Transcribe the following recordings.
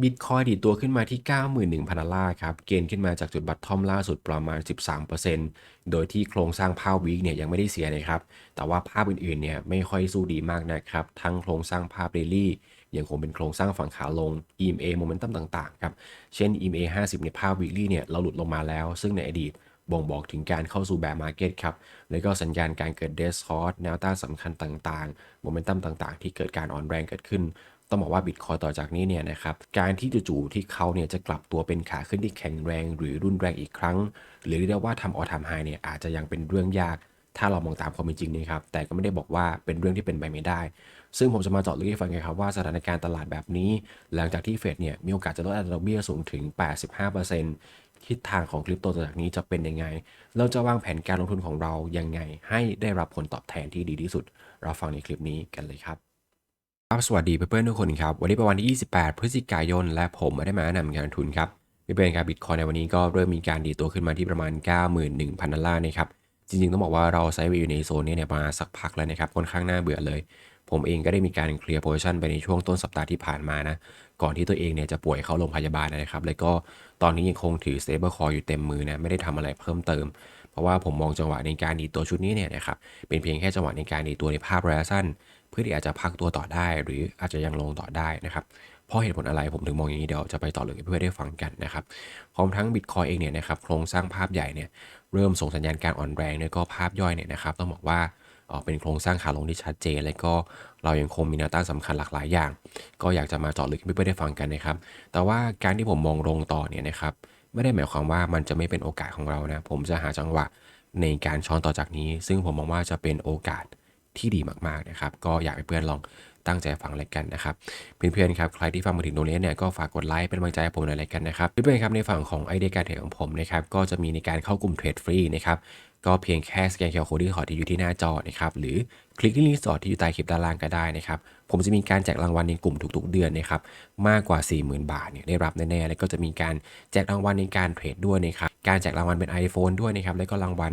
บิตคอยดีตัวขึ้นมาที่ 91,000 ดอลลาร์ครับ เกณฑ์ขึ้นมาจากจุดบัตทอมล่าสุดประมาณ 13%โดยที่โครงสร้างภาพวีคเนี่ยยังไม่ได้เสียนะครับ แต่ว่าภาพอื่นๆเนี่ยไม่ค่อยสู้ดีมากนะครับ ทั้งโครงสร้างภาพเดลี่ยังคงเป็นโครงสร้างฝั่งขาลง EMA โมเมนตัมต่างๆครับ เช่น EMA 50 ในภาพวีคลี่เนี่ยเราหลุดลงมาแล้ว ซึ่งในอดีตบ่งบอกถึงการเข้าสู่แบบมาร์เก็ตครับ แล้วก็สัญญาณการเกิดเดสคอร์สแนวต้านสำคัญต่างๆ โมเมนตัมต่างๆ ที่เกิดการอ่อนแรงเกิดขึ้น ต้องบอกว่าบิตคอยต่อจากนี้เนี่ยนะครับการที่จู่ๆที่เขาเนี่ยจะกลับตัวเป็นขาขึ้นที่แข็งแรง หรือรุนแรงอีกครั้ง หรือเรียกว่าทำออทามไฮเนี่ยอาจจะยังเป็นเรื่องยาก ถ้าเรามองตามความเป็นจริงนะครับแต่ก็ไม่ได้บอกว่าเป็นเรื่องที่เป็นไปไม่ได้ ซึ่งผมจะมาเจาะลึกให้ฟังกันครับว่าสถานการณ์ตลาดแบบนี้ หลังจากที่เฟดเนี่ยมีโอกาสจะลดอัตราดอกเบี้ยสูงถึง 85%ทิศทางของคริปโตต่อจากนี้จะเป็นยังไง เราจะวางแผนการลงทุนของเรายังไง ให้ได้รับผลตอบแทนที่ดีที่สุด เราฟังในคลิปนี้กันเลยครับ ครับสวัสดีเพื่อนๆทุกคนครับ วันนี้เป็นวันที่ 28 พฤศจิกายน และผมไม่ได้มาแนะนำการลงทุนครับเพื่อนๆครับบิตคอยในวันนี้ก็เริ่มมีการดีตัวขึ้นมาที่ประมาณ 91,000 ดอลลาร์นะครับ จริงๆ ต้องบอกว่าเราไซด์เวย์อยู่ในโซนนี้เนี่ยมาสักพักแล้วนะครับ ค่อนข้างน่าเบื่อเลย ผมเองก็ได้มีการเคลียร์โพซิชันไปในช่วงต้นสัปดาห์ที่ผ่านมานะ ก่อนที่ตัวเองเนี่ยจะป่วยเข้าโรงพยาบาลนะครับ แล้วก็ตอนนี้ยังคงถือ stable coin อยู่เต็มมือนะ ไม่ได้ทำอะไรเพิ่มเติม เพราะว่าผมมองจังหวะในการดีตัวชุดนี้เนี่ยนะครับเป็นเพียงแค่จังหวะในการดีตัวในภาพระยะสั้น เพื่อที่อาจจะพักตัวต่อได้ หรืออาจจะยังลงต่อได้นะครับเพราะเหตุผลอะไรผมถึงมองอย่างนี้เดี๋ยวจะไปต่อเลยเพื่อได้ฟังกันนะครับพร้อมทั้ง Bitcoin เองเนี่ยนะครับโครงสร้างภาพใหญ่เนี่ยเริ่มส่งสัญญาณการอ่อนแรงแล้วก็ภาพย่อยเนี่ยนะครับต้องบอกว่าเอ่อเป็นโครงสร้างขาลงที่ชัดเจน และก็เรายังคงมีแนวต้านสำคัญหลากหลายอย่าง ก็อยากจะมาเจาะลึกเพื่อได้ฟังกันนะครับ แต่ว่าการที่ผมมองลงต่อเนี่ยนะครับ ไม่ได้หมายความว่ามันจะไม่เป็นโอกาสของเรานะ ผมจะหาจังหวะในการช้อนต่อจากนี้ ซึ่งผมมองว่าจะเป็นโอกาสที่ดีมากๆนะครับ ก็อยากให้เพื่อนลองตั้งใจฟังอะไรกันนะครับ เพื่อนๆครับ ใครที่ฟังมาถึงตรงนี้เนี่ยก็ฝากกดไลค์เป็นกำลังใจให้ผมหน่อยละกันนะครับ เพื่อนๆครับในฝั่งของไอเดียการเทรดของผมนะครับ ก็จะมีในการเข้ากลุ่มเทรดฟรีนะครับ ก็เพียงแค่สแกนเคอร์โคดที่ขอที่อยู่ที่หน้าจอนะครับหรือคลิกที่ลิงก์สอดที่อยู่ใต้คลิปด้านล่างก็ได้นะครับผมจะมีการแจกรางวัลในกลุ่มทุกๆ เดือนนะครับมากกว่า 40,000 บาทเนี่ยได้รับแน่ๆแล้วก็จะมีการแจกรางวัลในการเทรดด้วยนะครับการแจกรางวัลเป็น iPhone ด้วยนะครับแล้วก็รางวัล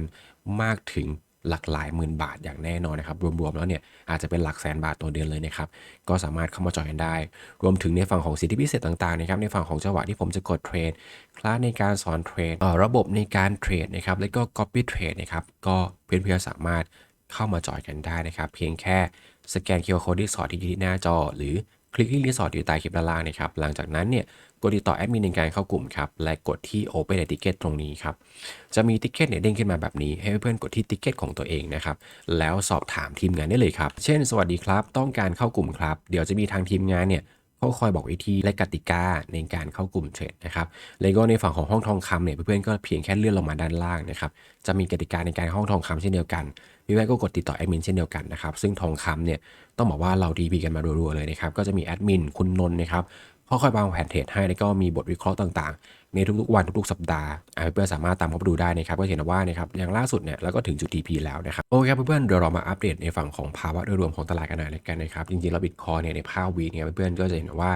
มากถึง หลักหลายหมื่นบาทอย่างแน่นอนนะครับ รวมๆแล้วเนี่ยอาจจะเป็นหลักแสนบาทต่อเดือนเลยนะครับ ก็สามารถเข้ามาจอยกันได้ รวมถึงในฝั่งของสิทธิพิเศษต่างๆนะครับในฝั่งของจังหวะที่ผมจะกดเทรดคลาสในการสอนเทรดระบบในการเทรดนะครับแล้วก็ copy trade นะครับก็เพื่อนๆสามารถเข้ามาจอยกันได้นะครับ เพียงแค่สแกน QR code ที่สอดที่อยู่ที่หน้าจอหรือ คลิกที่รีสอร์ทอยู่ใต้คลิปด้านล่างนะครับ หลังจากนั้นเนี่ยกดติดต่อแอดมินในการเข้ากลุ่มครับ และกดที่ Open a Ticket ตรงนี้ครับ จะมีติ๊กเก็ตเนี่ยเด้งขึ้นมาแบบนี้ ให้เพื่อนกดที่ติ๊กเก็ตของตัวเองนะครับ แล้วสอบถามทีมงานได้เลยครับ เช่น สวัสดีครับ ต้องการเข้ากลุ่มครับ เดี๋ยวจะมีทางทีมงานเนี่ยเขาคอยบอกวิธีและกติกาในการเข้ากลุ่มเทรดนะครับ แล้วก็ในฝั่งของห้องทองคำเนี่ยเพื่อนๆก็เพียงแค่เลื่อนลงมาด้านล่างนะครับ จะมีกติกาในการห้องทองคำเช่นเดียวกัน พี่แว่ก็กดติดต่อแอดมินเช่นเดียวกันนะครับ ซึ่งทองคำเนี่ยต้องบอกว่าเราดีพีกันมารัวๆเลยนะครับ ก็จะมีแอดมินคุณนนท์นะครับค่อยๆวางแผนเทรดให้แล้วก็มีบทวิเคราะห์ต่างๆ ในทุกๆวันทุกๆสัปดาห์เพื่อนๆสามารถตามเข้าไปดูได้นะครับก็เห็นว่านะครับอย่างล่าสุดเนี่ยเราก็ถึงจุด TP แล้วนะครับโอเคครับเพื่อนๆเดี๋ยวเรามาอัปเดตในฝั่งของภาวะโดยรวมของตลาดกันหน่อยละกันนะครับจริงๆแล้วบิตคอยเนี่ยในภาพวีเนี่ยเพื่อนๆก็จะเห็นว่า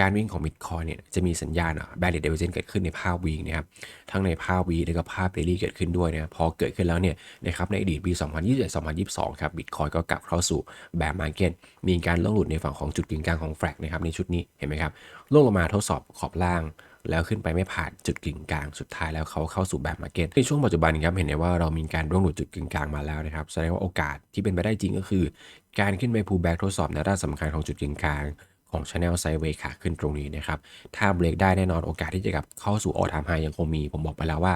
การวิ่งของบิตคอยเนี่ยจะมีสัญญาณอะแบรนด์เดเวอร์เจนเกิดขึ้นในภาพวีนะครับทั้งในภาพวีแล้วก็ภาพเดลี่เกิดขึ้นด้วยนะพอเกิดขึ้นแล้วเนี่ยนะครับในอดีตปี 2021-2022 ครับบิตคอยก็กลับเข้าสู่แบบมาร์เก็ตมีการล่วงหลุดในฝั่งของจุดกึ่งกลางของแฟลกนะครับในชุดนี้เห็นไหมครับล่วงลงมาทดสอบขอบล่าง แล้วขึ้นไปไม่ผ่านจุดกึ่งกลางสุดท้ายแล้วเขาเข้าสู่แบบมาร์เก็ตในช่วงปัจจุบันครับเห็นได้ว่าเรามีการร่วงหลุดจุดกึ่งกลางมาแล้วนะครับแสดงว่าโอกาสที่เป็นไปได้จริงก็คือ การขึ้นไปพูแบ็กทดสอบแนด้านสำคัญของจุดกึ่งกลางของ Channel s i d e w a y ขาขึ้นตรงนี้นะครับ ถ้าเบรกได้แน่นอนโอกาสที่จะกลับเข้าสู่ออทามไฮยังคงมี ผมบอกไปแล้วว่า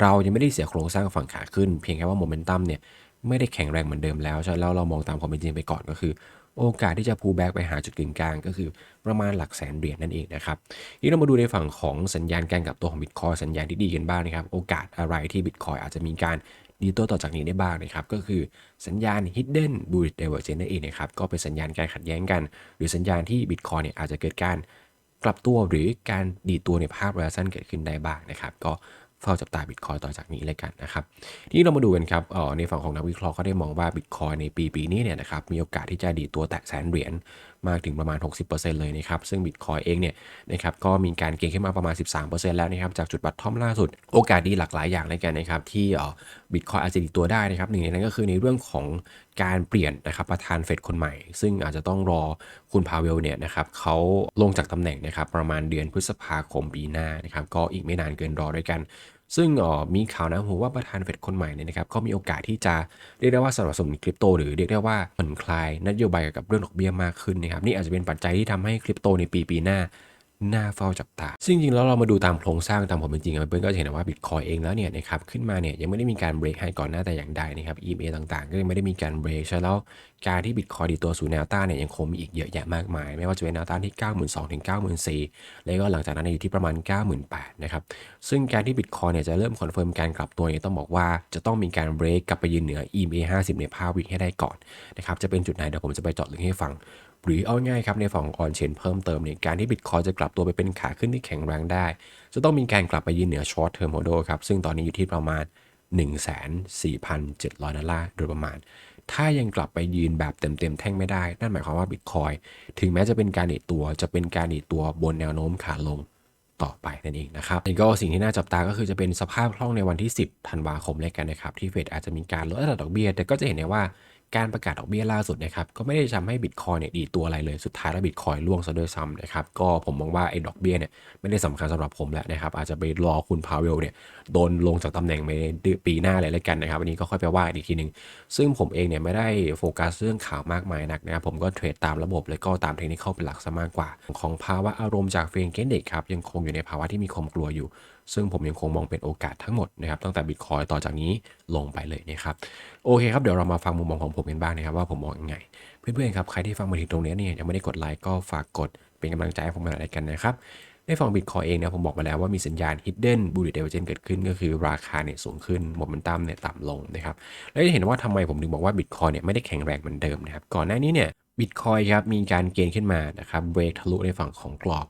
เรายังไม่ได้เสียโครงสร้างฝั่งขาขึ้น เพียงแค่ว่าโมเมนตัมเนี่ยไม่ได้แข็งแรงเหมือนเดิมแล้วฉะนั้นแล้วเรามองตามความเป็นจริงไปก่อนก็คือ โอกาสที่จะพูแบ็กไปหาจุดกึ่งกลางก็คือประมาณหลักแสนเหรียญนั่นเองนะครับทีนี้เรามาดูในฝั่งของสัญญาณการกลับตัวของบิตคอยสัญญาณที่ดีกันบ้างนะครับ โอกาสอะไรที่บิตคอยอาจจะมีการดีตัวต่อจากนี้ได้บ้างนะครับ ก็คือสัญญาณ hidden bullish divergence นั่นเองนะครับ ก็เป็นสัญญาณการขัดแย้งกัน หรือสัญญาณที่บิตคอยเนี่ยอาจจะเกิดการกลับตัวหรือการดีตัวในภาพระยะสั้นเกิดขึ้นได้บ้างนะครับ ก็ เฝ้าจับตาบิตคอยต่อจากนี้เลยกันนะครับทีนี้เรามาดูกันครับออในฝั่งของนักวิเคราะห์เขาได้มองว่าบิตคอยในปีปีนี้เนี่ยนะครับมีโอกาสที่จะดีตัวแตะแสนเหรียญ มากถึงประมาณ 60%เลยนะครับ ซึ่ง Bitcoin เองเนี่ยนะครับก็มีการเก็งขึ้นมาประมาณ 13%แล้วนะครับจากจุดบัตทอมล่าสุด โอกาสดีหลากหลายอย่างในกันนะครับที่เอ่อ Bitcoin อาจจะดีตัวได้นะครับหนึ่งในนั้นก็คือในเรื่องของการเปลี่ยนนะครับประธานเฟดคนใหม่ ซึ่งอาจจะต้องรอคุณพาเวลเนี่ยนะครับเขาลงจากตำแหน่งนะครับประมาณเดือนพฤษภาคมปีหน้านะครับก็อีกไม่นานเกินรอด้วยกัน ซึ่งมีข่าวนะผมว่าประธานเฟดคนใหม่เนี่ยนะครับก็มีโอกาสที่จะเรียกได้ว่าสนับสนุนคริปโต หรือเรียกได้ว่าผ่อนคลายนโยบายกับเรื่องดอกเบี้ยมากขึ้นนะครับนี่อาจจะเป็นปัจจัยที่ทำให้คริปโตในปีปีหน้า น่าเฝ้าจับตา ซึ่งจริงแล้วเรามาดูตามโครงสร้างตามผมเป็นจริงเพื่อนก็เห็นว่าบิตคอยเองแล้วเนี่ยนะครับขึ้นมาเนี่ยยังไม่ได้มีการเบรกให้ก่อนหน้าแต่อย่างใดนะครับ EMA ต่างๆ ก็ยังไม่ได้มีการเบรกใช่แล้วการที่บิตคอยดีตัวสู่แนวต้านเนี่ยยังคงมีอีกเยอะแยะมากมาย ไม่ว่าจะเป็นแนวต้านที่ 92,000ถึง94,000แล้วก็หลังจากนั้นอยู่ที่ประมาณ 98,000นะครับซึ่งการที่บิตคอยเนี่ยจะเริ่มคอนเฟิร์มการกลับตัวเนี่ยต้องบอกว่าจะต้องมีการเบรกกลับไปยืนเหนือ EMA 50 ในภาพวิกให้ได้ก่อนนะครับจะเป็นจุดไหนเดี๋ยวผมจะไปเจาะลึกให้ฟัง หรือเอาง่ายครับในฝั่งออนเชนเพิ่มเติมเนี่ยการที่บิตคอยจะกลับตัวไปเป็นขาขึ้นที่แข็งแรงได้ จะต้องมีการกลับไปยืนเหนือช็อตเทอร์โมโดครับซึ่งตอนนี้อยู่ที่ประมาณ 14,700 ดอลลาร์โดยประมาณ ถ้ายังกลับไปยืนแบบเต็มๆแท่งไม่ได้ นั่นหมายความว่าบิตคอยถึงแม้จะเป็นการดีดตัวจะเป็นการดีดตัวบนแนวโน้มขาลงต่อไปนั่นเองนะครับแล้วก็สิ่งที่น่าจับตาก็คือจะเป็นสภาพคล่องในวันที่ 10 ธันวาคมแล้วกันนะครับ ที่เฟดอาจจะมีการลดอัตราดอกเบี้ย แต่ก็จะเห็นได้ว่า การประกาศดอกเบี้ยล่าสุดนะครับก็ไม่ได้ทำให้บิตคอยเนี่ยดีตัวอะไรเลยสุดท้ายแล้วบิตคอยล่วงซะด้วยซ้ำนะครับก็ผมมองว่าไอ้ดอกเบี้ยเนี่ยไม่ได้สำคัญสำหรับผมแล้วนะครับอาจจะไปรอคุณพาวเวลเนี่ยโดนลงจากตำแหน่งไปปีหน้าเลยแล้วกันนะครับอันนี้ก็ค่อยไปว่าอีกทีหนึ่งซึ่งผมเองเนี่ยไม่ได้โฟกัสเรื่องข่าวมากมายนักนะครับผมก็เทรดตามระบบแล้วก็ตามเทคนิคเข้าเป็นหลักซะมากกว่า ของภาวะอารมณ์จากเฟรนเกนเด็กครับยังคงอยู่ในภาวะที่มีความกลัวอยู่ ซึ่งผมยังคงมองเป็นโอกาสทั้งหมดนะครับตั้งแต่บิตคอยต่อจากนี้ลงไปเลยนะครับโอเคครับเดี๋ยวเรามาฟังมุมมองของผมกันบ้างนะครับว่าผมมองยังไง เพื่อนๆครับใครที่ฟังมาถึงตรงนี้เนี่ยยังไม่ได้กดไลค์ก็ฝากกดเป็นกำลังใจให้ผมหน่อยกันนะครับในฝั่งบิตคอยเองเนี่ยผมบอกไปแล้วว่ามีสัญญาณ hidden bullish divergence เกิดขึ้นก็คือราคาเนี่ยสูงขึ้นโมเมนตัมเนี่ยต่ำลงนะครับแล้วจะเห็นว่าทำไมผมถึงบอกว่าบิตคอยเนี่ยไม่ได้แข็งแรงเหมือนเดิมนะครับก่อนหน้านี้เนี่ยบิตคอยครับมีการเกณฑ์ขึ้นมานะครับเบรกทะลุในฝั่งของกรอบ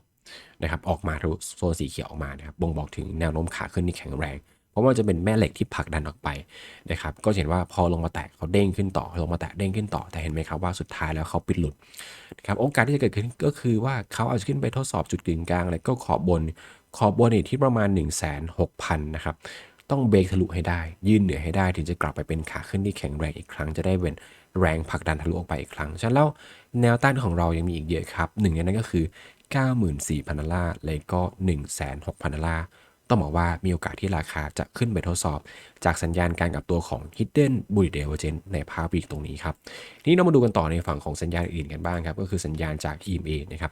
นะครับออกมาโซนสีเขียวออกมานะครับบ่งบอกถึงแนวโน้มขาขึ้นที่แข็งแรง เพราะว่าจะเป็นแม่เหล็กที่ผลักดันออกไปนะครับก็เห็นว่าพอลงมาแตะเขาเด้งขึ้นต่อลงมาแตะเด้งขึ้นต่อแต่เห็นไหมครับว่าสุดท้ายแล้วเขาปิดหลุดนะครับโอกาสที่จะเกิดขึ้นก็คือว่าเขาอาจจะขึ้นไปทดสอบจุดกึ่งกลางแล้วก็ขอบบนขอบบนที่ประมาณ 1 6 0 0 0นะครับต้องเบรกทะลุให้ได้ ยืนเหนือให้ได้ถึงจะกลับไปเป็นขาขึ้นที่แข็งแรงอีกครั้งจะได้เป็นแรงผลักดันทะลุออกไปอีกครั้งฉะนั้นแล้วแนวต้านของเรายังมีอีกเยอะครับหนึ่งในนั้นก็คือ 94,000 ดอลลาร์เลยก็ 16,000 ดอลลาร์ ต้องบอกว่ามีโอกาสที่ราคาจะขึ้นไปทดสอบ จากสัญญาณการกลับตัวของ Hidden Bullish Divergence ในภาพวีกตรงนี้ครับทีนี้เรามาดูกันต่อในฝั่งของสัญญาณอื่นกันบ้างครับ ก็คือสัญญาณจาก EMA นะครับ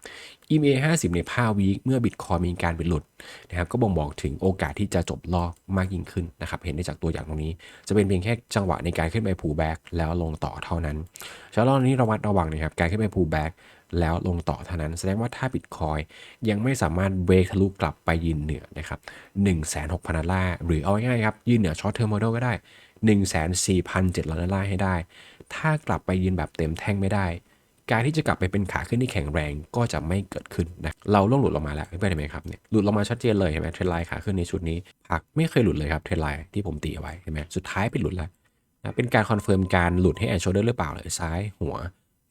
EMA 50 ในภาพวีคเมื่อ Bitcoin มีการเป็นหลุดนะครับ ก็บ่งบอกถึงโอกาสที่จะจบรอบมากยิ่งขึ้นนะครับ เห็นได้จากตัวอย่างตรงนี้ จะเป็นเพียงแค่จังหวะในการขึ้นไปพูแบกแล้วลงต่อเท่านั้นฉะนั้นรอนี้ระมัดระวังนะครับ การขึ้นไปพูแบก แล้วลงต่อเท่านั้น แสดงว่าถ้าบิตคอยยังไม่สามารถเบรกทะลุกลับไปยืนเหนือนะครับ16,000ดอลลาร์หรือเอาง่ายๆครับ ยืนเหนือช็อตเทอร์โมเดลก็ได้ 14,700ดอลลาร์ให้ได้ ถ้ากลับไปยืนแบบเต็มแท่งไม่ได้ การที่จะกลับไปเป็นขาขึ้นที่แข็งแรงก็จะไม่เกิดขึ้นนะเราล่วงหลุดลงมาแล้วเพื่อนเห็นไหมครับเนี่ยหลุดลงมาชัดเจนเลยเห็นไหมเทรนไลน์ขาขึ้นในชุดนี้พักไม่เคยหลุดเลยครับเทรนไลน์ที่ผมตีเอาไว้เห็นไหมสุดท้ายเป็นหลุดแล้วนะเป็นการคอนเฟิร์มการหลุดให้แอนโชเดอร์หรือเปล่าเลยซ้ายหัว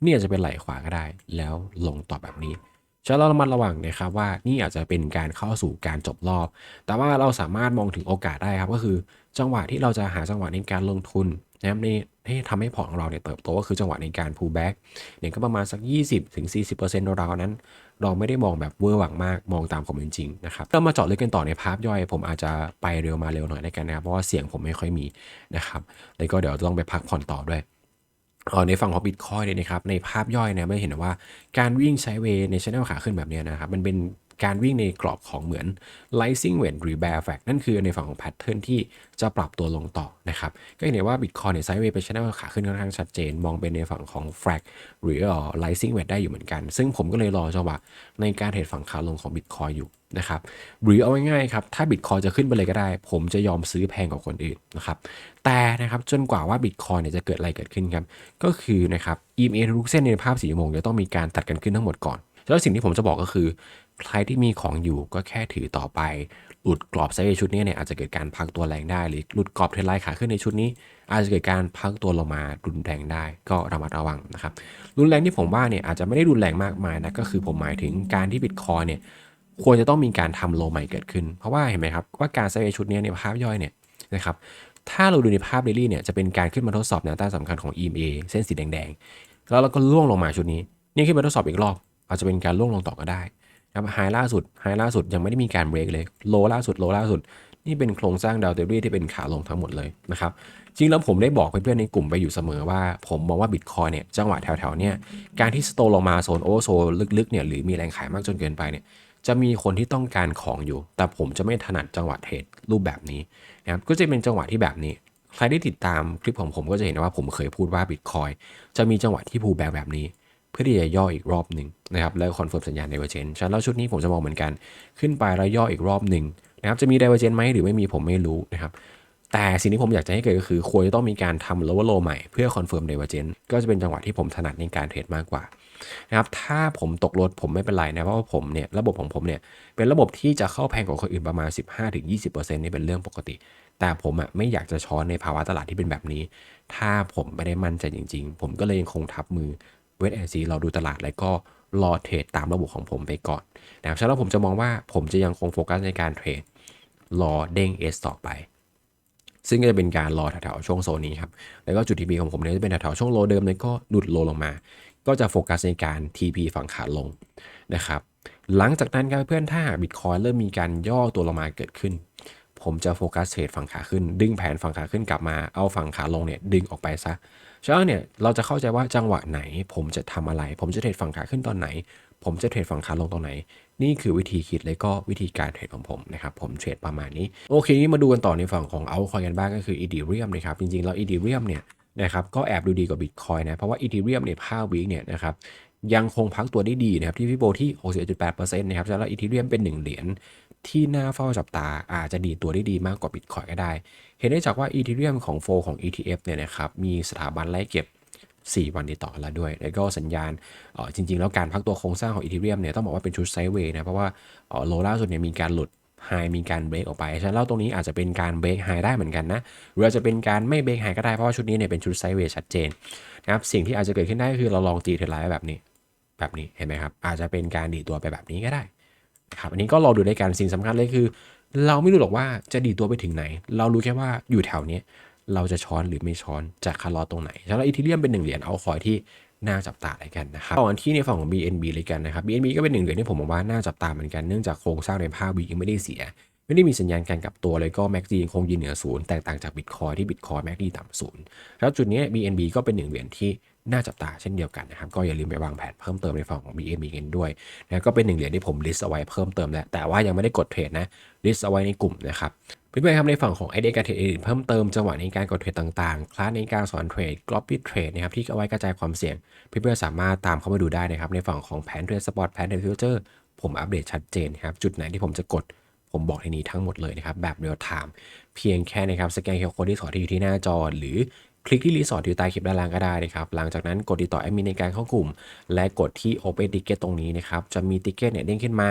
นี่อาจจะเป็นไหลขวาก็ได้ แล้วลงต่อแบบนี้ฉะนั้นเราระมัดระวังนะครับว่านี่อาจจะเป็นการเข้าสู่การจบรอบ แต่ว่าเราสามารถมองถึงโอกาสได้ครับ ก็คือจังหวะที่เราจะหาจังหวะในการลงทุนนะครับในให้ทำให้พอร์ตของเราเนี่ยเติบโตก็คือจังหวะในการ pull back เนี่ยก็ประมาณสัก 20-40%ราวๆนั้น เราไม่ได้มองแบบเวอร์หวังมากมองตามความเป็นจริงนะครับเรามาเจาะลึกกันต่อในภาพย่อย ผมอาจจะไปเร็วมาเร็วหน่อยในกันนะครับเพราะว่าเสียงผมไม่ค่อยมีนะครับแล้วก็เดี๋ยวต้องไปพักผ่อนต่อด้วย ในฝั่งของบิตคอยเนี่ยนะครับในภาพย่อยเนี่ยไม่เห็นว่าการวิ่งใช้เวในชแนลขาขึ้นแบบนี้นะครับมันเป็น การวิ่งในกรอบของเหมือน rising wedge หรือ bear flag นั่นคือในฝั่งของ pattern ที่จะปรับตัวลงต่อนะครับ ก็เห็นว่า Bitcoin เนี่ยไซด์เวย์เป็นช anel ขาขึ้นค่อนข้างชัดเจน มองเป็นในฝั่งของ flag หรือ rising wedge ได้อยู่เหมือนกัน ซึ่งผมก็เลยรอจังหวะในการเทรดฝั่งขาลงของ Bitcoin อยู่นะครับหรือเอาง่ายๆครับ ถ้า Bitcoin จะขึ้นไปเลยก็ได้ ผมจะยอมซื้อแพงกว่าคนอื่นนะครับ แต่นะครับจนกว่าว่า Bitcoin เนี่ยจะเกิดอะไรเกิดขึ้นครับ ก็คือนะครับ EMA ทุกเส้นในภาพสีม่วงจะต้องมีการตัดกันขึ้นทั้งหมดก่อน แล้วสิ่งที่ผมจะบอกก็คือ ใครที่มีของอยู่ก็แค่ถือต่อไป หลุดกรอบไซด์เวย์ชุดนี้เนี่ยอาจจะเกิดการพักตัวแรงได้ หรือหลุดกรอบเทรนไลน์ขาขึ้นในชุดนี้ อาจจะเกิดการพักตัวลงมารุนแรงได้ ก็ระมัดระวังนะครับ รุนแรงที่ผมว่าเนี่ยอาจจะไม่ได้รุนแรงมากมายนะก็คือผมหมายถึงการที่บิตคอยเนี่ยควรจะต้องมีการทำโลใหม่เกิดขึ้น เพราะว่าเห็นไหมครับว่าการไซด์เวย์ชุดนี้เนี่ยภาพย่อยเนี่ยนะครับถ้าเราดูในภาพเดลี่เนี่ยจะเป็นการขึ้นมาทดสอบแนวต้านสำคัญของ EMA เส้นสีแดงๆ แล้วเราก็ล่วงลงมาชุดนี้ นี่ขึ้นมาทดสอบอีกรอบ อาจจะเป็นการล่วงลงต่อก็ได้นะ ครับไฮล่าสุดไฮล่าสุดยังไม่ได้มีการเบรกเลยโลล่าสุดโลล่าสุด นี่เป็นโครงสร้างดาวเทอรี่ที่เป็นขาลงทั้งหมดเลยนะครับจริงแล้วผมได้บอกเพื่อนๆในกลุ่มไปอยู่เสมอว่า ผมมองว่าบิตคอยเนี่ยจังหวะแถวๆเนี่ยการที่สโตลงมาโซนโอเวอร์โซลึกๆเนี่ยหรือมีแรงขายมากจนเกินไปเนี่ยจะมีคนที่ต้องการของอยู่ แต่ผมจะไม่ถนัดจังหวะเทรดรูปแบบนี้นะครับก็จะเป็นจังหวะที่แบบนี้ ใครได้ติดตามคลิปของผมก็จะเห็นว่าผมเคยพูดว่าบิตคอยจะมีจังหวะที่พูแบกแบบนี้ เพื่อที่จะย่ออีกรอบหนึ่งนะครับแล้วคอนเฟิร์มสัญญาณ Divergence ฉะนั้นแล้วชุดนี้ผมจะมองเหมือนกัน ขึ้นไปแล้วย่ออีกรอบหนึ่งนะครับจะมี Divergence ไหมหรือไม่มีผมไม่รู้นะครับแต่สิ่งที่ผมอยากจะให้เกิดก็คือควรจะต้องมีการทำ lower low ใหม่เพื่อคอนเฟิร์ม Divergence ก็จะเป็นจังหวะที่ผมถนัดในการเทรดมากกว่านะครับถ้าผมตกรถผมไม่เป็นไรนะเพราะว่าผมเนี่ยระบบของผมเนี่ยเป็นระบบที่จะเข้าแพงกว่าคนอื่นประมาณ 15-20%นี่เป็นเรื่องปกติ แต่ผมอะไม่อยากจะช้อนในภาวะตลาดที่เป็นแบบนี้ ถ้าผมไม่ได้มั่นใจจริง ๆ ผมก็เลยยังคงทับมือ เวทแอนซีเราดูตลาดแล้วก็รอเทรดตามระบบของผมไปก่อนนะครับฉะนั้นผมจะมองว่าผมจะยังคงโฟกัสในการเทรดรอเด้ง S ต่อไป ซึ่งก็จะเป็นการรอแถวๆช่วงโซนนี้ครับ แล้วก็จุด TP ของผมเนี่ยจะเป็นแถวๆช่วงโลเดิมเลยก็หลุดโลลงมา ก็จะโฟกัสในการ TP ฝั่งขาลงนะครับ หลังจากนั้นครับเพื่อนถ้าบิตคอยเริ่มมีการย่อตัวลงมาเกิดขึ้น ผมจะโฟกัสเทรดฝั่งขาขึ้น ดึงแผนฝั่งขาขึ้นกลับมาเอาฝั่งขาลงเนี่ยดึงออกไปซะฉะนั้นเนี่ยเราจะเข้าใจว่าจังหวะไหน ผมจะทำอะไร ผมจะเทรดฝั่งขาขึ้นตอนไหน ผมจะเทรดฝั่งขาลงตอนไหน นี่คือวิธีคิดและก็วิธีการเทรดของผมนะครับผมเทรดประมาณนี้ โอเคนี้มาดูกันต่อในฝั่งของเอาคอยกันบ้างก็คืออีดีเรียมนะครับจริงๆแล้วอีดีเรียมเนี่ยนะครับก็แอบดูดีกว่าบิตคอยนะเพราะว่าอีดีเรียมเนี่ยภาพวิกเนี่ยนะครับยังคงพักตัวได้ดีนะครับที่พี่โบที่61.8%นะครับแล้วอีทีเรียมเป็นหนึ่งเหรียญ ที่น่าเฝ้าจับตาอาจจะดีตัวได้ดีมากกว่าบิตคอยก็ได้ เห็นได้จากว่าอีทีเรียมของโฟของ ETF เนี่ยนะครับมีสถาบันไล่เก็บ 4 วันติดต่อแล้วด้วย แล้วก็สัญญาณออจริง ๆ แล้วการพักตัวโครงสร้างของอีทีเรียมเนี่ยต้องบอกว่าเป็นชุดไซด์เวย์นะ เพราะว่าออโลล่าสุดเนี่ยมีการหลุดไฮมีการเบรกออกไปฉะนั้นแล้วตรงนี้อาจจะเป็นการเบรกไฮได้เหมือนกันนะ หรืออาจจะเป็นการไม่เบรกไฮก็ได้เพราะว่าชุดนี้เนี่ยเป็นชุดไซด์เวย์ชัดเจนนะครับสิ่งที่อาจจะเกิดขึ้นได้ก็คือเราลองตีเทรดไลน์แบบนี้ แบบนี้เห็นไหมครับอาจจะเป็นการดีตัวไปแบบนี้ก็ได้ ครับอันนี้ก็รอดูในการสิ่งสำคัญเลยคือ เราไม่รู้หรอกว่าจะดีตัวไปถึงไหน เรารู้แค่ว่าอยู่แถวนี้เราจะช้อนหรือไม่ช้อนจากคาร์ลอตรงไหนฉะนั้นอีทีเรียมเป็นหนึ่งเหรียญเอาคอยที่น่าจับตาเลยกันนะครับต่อที่ในฝั่งของ BNB เลยกันนะครับ BNB ก็เป็นหนึ่งเหรียญที่ผมมองว่าน่าจับตาเหมือนกันเนื่องจากโครงสร้างในภาพวียังไม่ได้เสีย ไม่ได้มีสัญญาณการกลับตัวเลยก็ MACD ยังคงยืนเหนือศูนย์แตกต่างจาก Bitcoin ที่ Bitcoin MACD ต่ำศูนย์แล้วจุดนี้ BNB ก็เป็นหนึ่งเหรียญที่ น่าจับตาเช่นเดียวกันนะครับ ก็อย่าลืมไปวางแผนเพิ่มเติมในฝั่งของ BNB กันด้วยนะก็เป็นหนึ่งเหรียญที่ผม list เอาไว้เพิ่มเติมแล้วแต่ว่ายังไม่ได้กดเทรดนะ list เอาไว้ในกลุ่มนะครับเพื่อนๆครับในฝั่งของไอเดียการเทรดอื่นเพิ่มเติมจังหวะในการกดเทรดต่างๆ คลาสในการสอนเทรดกรอบปิดเทรดนะครับที่เอาไว้กระจายความเสี่ยง เพื่อนๆสามารถตามเข้ามาดูได้นะครับในฝั่งของแผนเทรดสปอร์ตแผนเทรดฟิวเจอร์ผมอัปเดตชัดเจนครับจุดไหนที่ผมจะกดผมบอกในนี้ทั้งหมดเลยนะครับ แบบเรียลไทม์เพียงแค่นะครับ สแกนเคอร์โคดที่สอที่อยู่ที่หน้าจอ หรือ คลิกที่รีสอร์ทอยู่ใต้คลิปด้านล่างก็ได้นะครับ หลังจากนั้นกดติดต่อแอดมินในการเข้ากลุ่ม และกดที่ Open Ticket ตรงนี้นะครับ จะมีติเกตเนี่ยเด้งขึ้นมา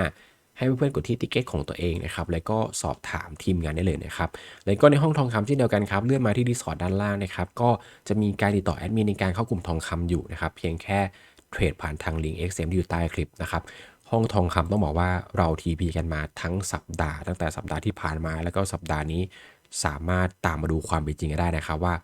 ให้เพื่อนๆกดที่ติเกตของตัวเองนะครับ แล้วก็สอบถามทีมงานได้เลยนะครับ แล้วก็ในห้องทองคำเช่นเดียวกันครับ เลื่อนมาที่รีสอร์ทด้านล่างนะครับ ก็จะมีการติดต่อแอดมินในการเข้ากลุ่มทองคำอยู่นะครับ เพียงแค่เทรดผ่านทางลิงก์ XM ที่อยู่ใต้คลิปนะครับ ห้องทองคำต้องบอกว่าเรา TP กันมาทั้งสัปดาห์ ตั้งแต่สัปดาห์ที่ผ่านมา แล้วก็สัปดาห์นี้สามารถตามมาดูความเป็นจริงได้นะครับว่า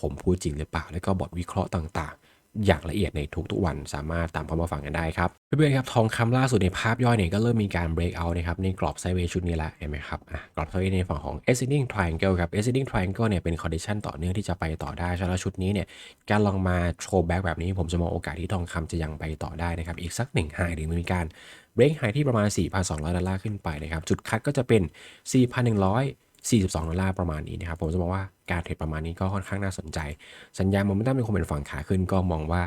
ผมพูดจริงหรือเปล่า แล้วก็บทวิเคราะห์ต่างๆ อย่างละเอียดในทุกๆวันสามารถตามเข้ามาฟังกันได้ครับเพื่อนๆครับทองคำล่าสุดในภาพย่อยเนี่ยก็เริ่มมีการ break out นะครับในกรอบไซเวชุดนี้แล้วเห็นไหมครับอะกรอบไซเวในฝั่งของ ascending triangle ครับ ascending triangle เนี่ยเป็น condition ต่อเนื่องที่จะไปต่อได้ฉะนั้นชุดนี้เนี่ยการลองมาโชว์แบ็กแบบนี้ ผมจะมองโอกาสที่ทองคำจะยังไปต่อได้นะครับอีกสักหนึ่งไฮหรือมีการ break high ที่ประมาณ 4,200 ดอลลาร์ขึ้นไปนะครับจุดคัดก็จะเป็น 4,100 42 ดอลลาร์ประมาณนี้นะครับ ผมจะมองว่าการเทรดประมาณนี้ก็ค่อนข้างน่าสนใจ สัญญาณโมเมนตัมเป็นคงเป็นฝั่งขาขึ้น ก็มองว่า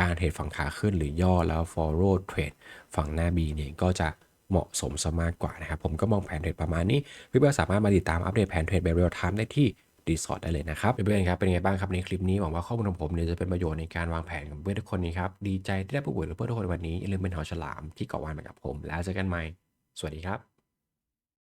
การเทรดฝั่งขาขึ้นหรือย่อแล้ว follow trade ฝั่งหน้า B เนี่ยก็จะเหมาะสมซะมากกว่านะครับผมก็มองแผนเทรดประมาณนี้เพื่อนๆสามารถมาติดตามอัปเดตแผนเทรดแบบเรียลไทม์ได้ที่รีสอร์ทได้เลยนะครับเพื่อนๆครับเป็นไงบ้างครับในคลิปนี้หวังว่าข้อมูลของผมเนี่ยจะเป็นประโยชน์ในการวางแผนกับเพื่อนทุกคนนี้ครับดีใจที่ได้พูดคุยกับเพื่อนทุกคนในวันนี้อย่าลืมเป็นหอฉลามที่เกาะวานไปกับผม แล้วเจอกันใหม่ สวัสดีครับ